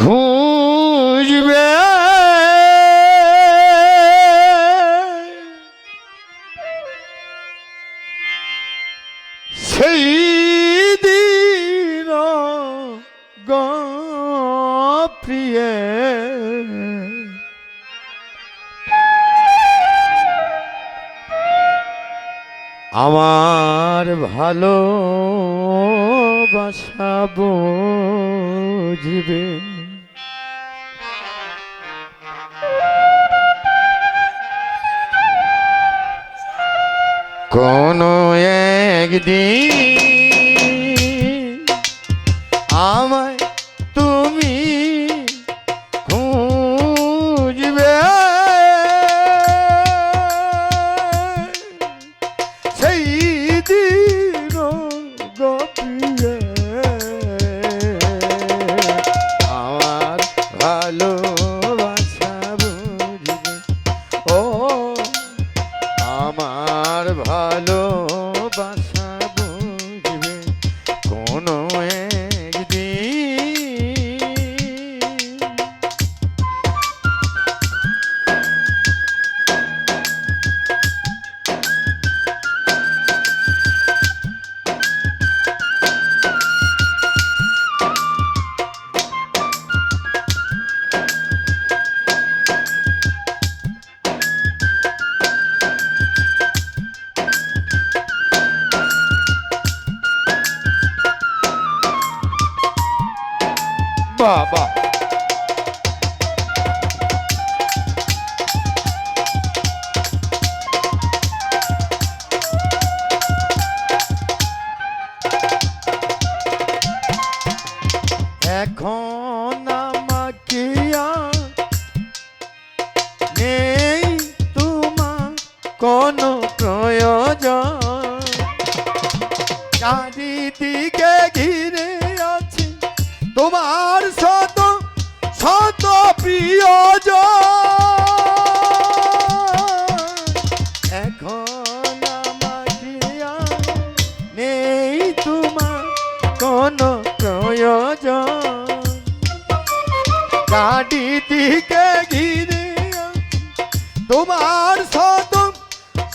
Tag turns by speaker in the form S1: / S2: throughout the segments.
S1: খুঁজবে। সেই দিন প্রিয়ে। আমার ভালো বাসা বুঝবে। কোনো একদিন আমায় কোনো প্রয়োজন? চারিদিকে ঘিরে আছে তোমার শত শত প্রিয়জন। এখন নেই তোমার কোনো প্রয়োজন। চারিদিকে ঘিরে তোমার শত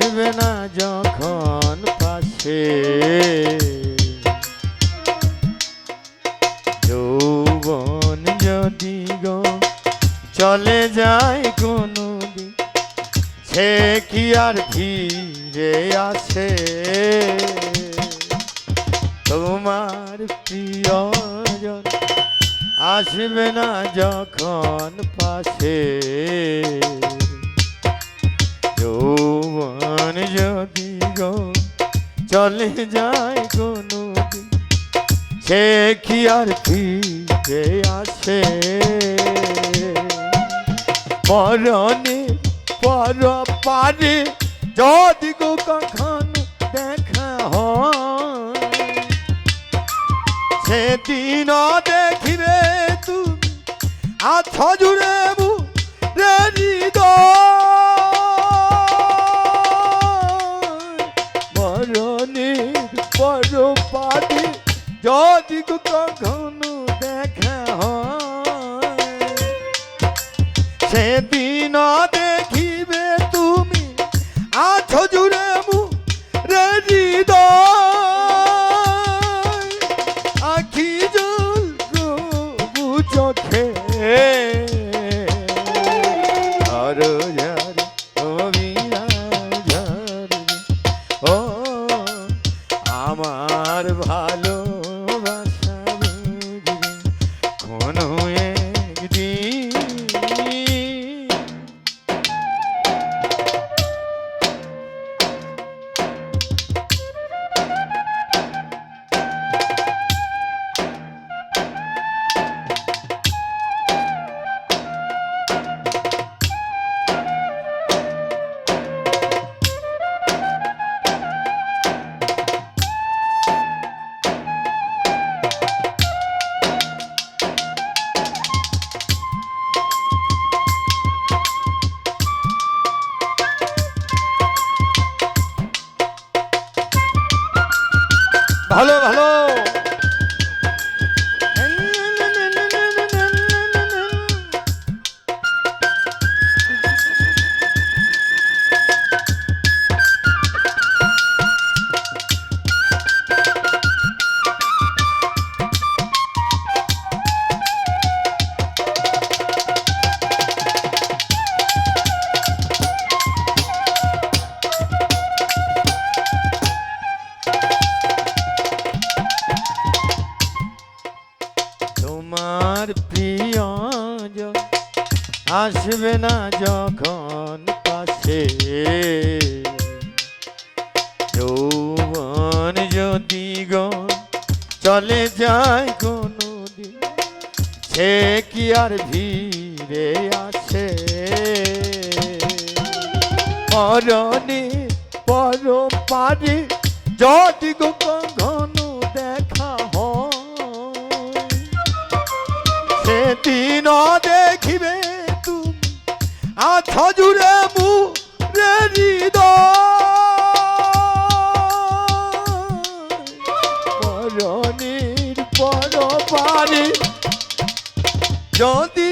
S1: আসবে না যখন পাশে। যৌবন যদি গো চলে যায় কোনো সে কি আর ফিরে আসে? তোমার প্রিয়জন আসবে না যখন পাশে। চলে যায় কোনো সে কি আর ফিরে আসে? মরণে পর পারে যদি গো কখনো দেখা হয়, সেদিন দেখিবে তুমি আছ জুড়ে মরণের যদি কখনো দেখা হয় সেদিন ভালো ভালো আসবে না যখন পাশে। যৌবন যদি গো চলে যায় কোনো দিন সে কি আর ভিড়ে আসে? পরনে পর পারে যদি গো পর পারে যদি